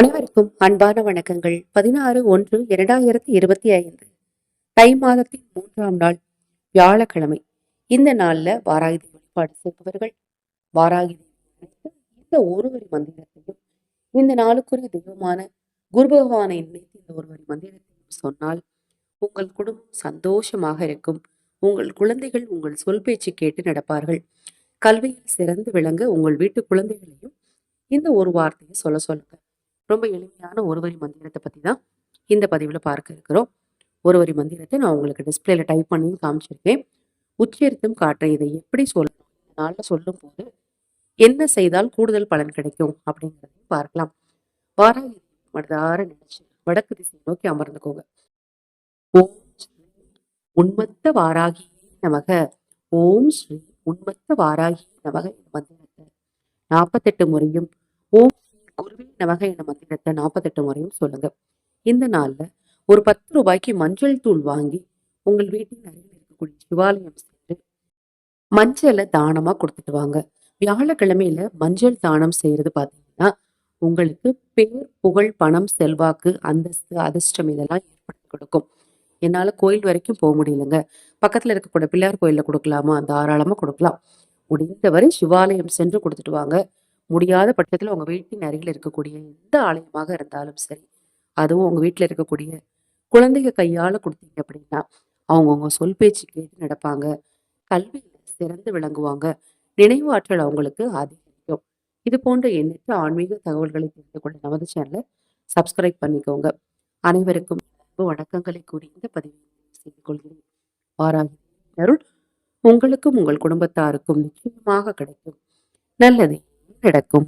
அனைவருக்கும் அன்பான வணக்கங்கள். பதினாறு ஒன்று இரண்டாயிரத்தி இருபத்தி ஐந்து. தை மாதத்தின் மூன்றாம் நாள் வியாழக்கிழமை. இந்த நாள்ல வாராகி வழிபாடு செய்பவர்கள் வாராகி இந்த ஒருவரி மந்திரத்தையும் இந்த நாளுக்குரிய தெய்வமான குரு பகவானை நினைத்து இந்த ஒருவரி மந்திரத்தையும் சொன்னால் உங்கள் குடும்பம் சந்தோஷமாக இருக்கும். உங்கள் குழந்தைகள் உங்கள் சொல் பேச்சு கேட்டு நடப்பார்கள். கல்வியில் சிறந்து விளங்க உங்கள் வீட்டு குழந்தைகளையும் இந்த ஒரு வார்த்தையை சொல்ல சொல்லுங்கள் ரொம்ப எளிமையான ஒருவரி மந்திரத்தை பற்றி தான் இந்த பதிவில் பார்க்க இருக்கிறோம். ஒருவரி மந்திரத்தை நான் உங்களுக்கு டிஸ்பிளேல டைப் பண்ணியும் காமிச்சிருக்கேன். உச்சரித்தும் காட்டுறேன் இதை எப்படி சொல்லணும் நாளில் சொல்லும் போது என்ன செய்தால் கூடுதல் பலன் கிடைக்கும் அப்படிங்கிறதையும் பார்க்கலாம். வாராகி மனதார நினைச்சு வடக்கு திசை நோக்கி அமர்ந்துக்கோங்க. ஓம் ஸ்ரீ உன்மத்த வாராகி நமக. ஓம் ஸ்ரீ உண்மத்த வாராகி நமக இந்த மந்திரத்தை நாற்பத்தெட்டு முறையும் ஓம் குருவே நமக என மந்திரத்தை நாற்பத்தெட்டு முறையும் சொல்லுங்க. இந்த நாளில் ஒரு பத்து ரூபாய்க்கு மஞ்சள் தூள் வாங்கி உங்கள் வீட்டின் அருகில் இருக்கக்கூடிய சிவாலயம் சென்று மஞ்சளை தானமாக கொடுத்துட்டு வாங்க. வியாழக்கிழமையில மஞ்சள் தானம் செய்யறது பார்த்தீங்கன்னா உங்களுக்கு பேர் புகழ் பணம் செல்வாக்கு அந்தஸ்து அதிர்ஷ்டம் இதெல்லாம் ஏற்படுத்தி கொடுக்கும். என்னால் கோயில் வரைக்கும் போக முடியலங்க. பக்கத்தில் இருக்கக்கூடிய பிள்ளையார் கோயில்ல கொடுக்கலாமா? தாராளமாக கொடுக்கலாம். முடிந்தவரை சிவாலயம் சென்று கொடுத்துட்டு வாங்க. முடியாத பட்சத்தில் உங்கள் வீட்டின் அருகில் இருக்கக்கூடிய எந்த ஆலயமாக இருந்தாலும் சரி அதுவும் உங்கள் வீட்டில் இருக்கக்கூடிய குழந்தைங்க கையால் கொடுத்தீங்க அப்படின்னா அவங்கவுங்க சொல் பேச்சு கேட்டு நடப்பாங்க. கல்வியில் சிறந்து விளங்குவாங்க. நினைவாற்றல் அவங்களுக்கு அதிகரிக்கும். இது போன்ற எண்ணற்ற ஆன்மீக தகவல்களை தெரிந்து கொள்ள நமது சேனலை சப்ஸ்கிரைப் பண்ணிக்கோங்க. அனைவருக்கும் வணக்கங்களை கூறி இந்த பதிவை செய்து கொள்கிறேன். வாராகி அருள். உங்களுக்கும் உங்கள் குடும்பத்தாருக்கும் நிச்சயமாக கிடைக்கும். நல்லதே. நடக்கும்